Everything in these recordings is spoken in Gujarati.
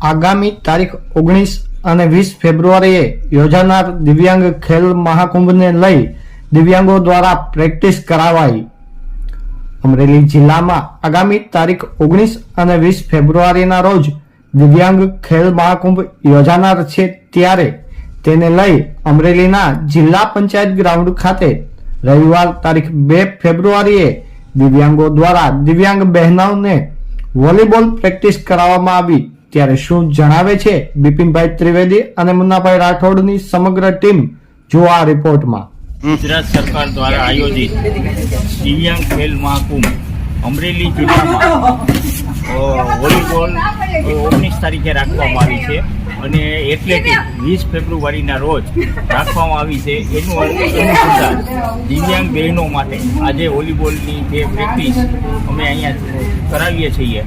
આગામી તારીખ ઓગણીસ અને વીસ ફેબ્રુઆરીએ યોજાનાર દિવ્યાંગ ખેલ મહાકુંભને લઈ દિવ્યાંગો દ્વારા પ્રેક્ટિસ કરાવાઈ. અમરેલી જિલ્લામાં આગામી તારીખ ઓગણીસ અને વીસ ફેબ્રુઆરીના રોજ દિવ્યાંગ ખેલ મહાકુંભ યોજાનાર છે ત્યારે તેને લઈ અમરેલીના જિલ્લા પંચાયત ગ્રાઉન્ડ ખાતે રવિવાર તારીખ બે ફેબ્રુઆરીએ દિવ્યાંગો દ્વારા દિવ્યાંગ બહેનોને વોલીબોલ પ્રેક્ટિસ કરાવવામાં આવી. ત્યારે શું જણાવે છે બિપિનભાઈ ત્રિવેદી અને મુન્નાભાઈ રાઠોડની સમગ્ર ટીમ જો આ રિપોર્ટમાં? ગુજરાત સરકાર દ્વારા આયોજિત દિવ્યાંગ ખેલ મહાકુંભ અમરેલી જિલ્લામાં વોલીબોલ ઓગણીસ તારીખે રાખવામાં આવી છે અને એથ્લેટિક વીસ ફેબ્રુઆરીના રોજ રાખવામાં આવી છે. એનું અનુસંધાન દિવ્યાંગ બહેનો માટે આજે વોલીબોલની જે પ્રેક્ટિસ અમે અહીંયા કરાવીએ છીએ.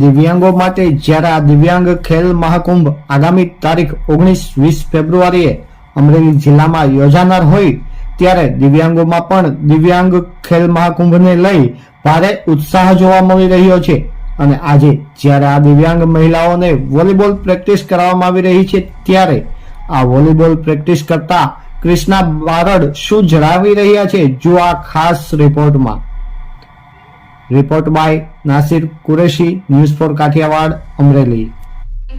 દિવ્યાંગો માટે જ્યારે આ દિવ્યાંગ ખેલ મહાકુંભ આગામી તારીખ ઓગણીસ વીસ ફેબ્રુઆરીએ અમરેલી જિલ્લામાં યોજાનાર હોય ત્યારે દિવ્યાંગોમાં પણ દિવ્યાંગ ખેલ મહાકુંભને લઈ ભારે ઉત્સાહ જોવા મળી રહ્યો છે. અને આજે જ્યારે આ દિવ્યાંગ મહિલાઓને વોલીબોલ પ્રેક્ટિસ કરાવવામાં આવી રહી છે ત્યારે આ વોલીબોલ પ્રેક્ટિસ કરતા કૃષ્ણા બારડ શું જણાવી રહ્યા છે જો આ ખાસ રિપોર્ટમાં. Report by Nasir Qureshi news four Kathiawad Amreli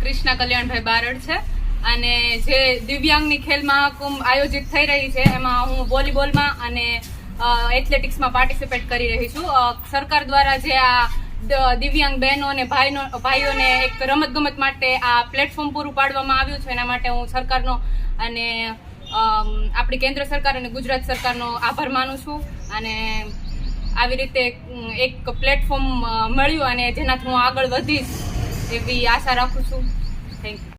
Krishna Kalyanbhai Barad છે અને જે દિવ્યાંગની ખેલ મહાકુંભ આયોજિત થઈ રહી છે, એમાં હું વોલીબોલમાં અને એથ્લેટિક્સમાં પાર્ટિસિપેટ કરી રહી છું. સરકાર દ્વારા જે આ દિવ્યાંગ બહેનો અને ભાઈનો, ભાઈઓને એક રમતગમત માટે આ પ્લેટફોર્મ પૂરું પાડવામાં આવ્યું છે, એના માટે હું સરકારનો અને આપણી કેન્દ્ર સરકાર અને ગુજરાત સરકારનો આભાર માનું છું. અને આવી રીતે એક પ્લેટફોર્મ મળ્યું અને જેનાથી હું આગળ વધીશ એવી આશા રાખું છું. Thank you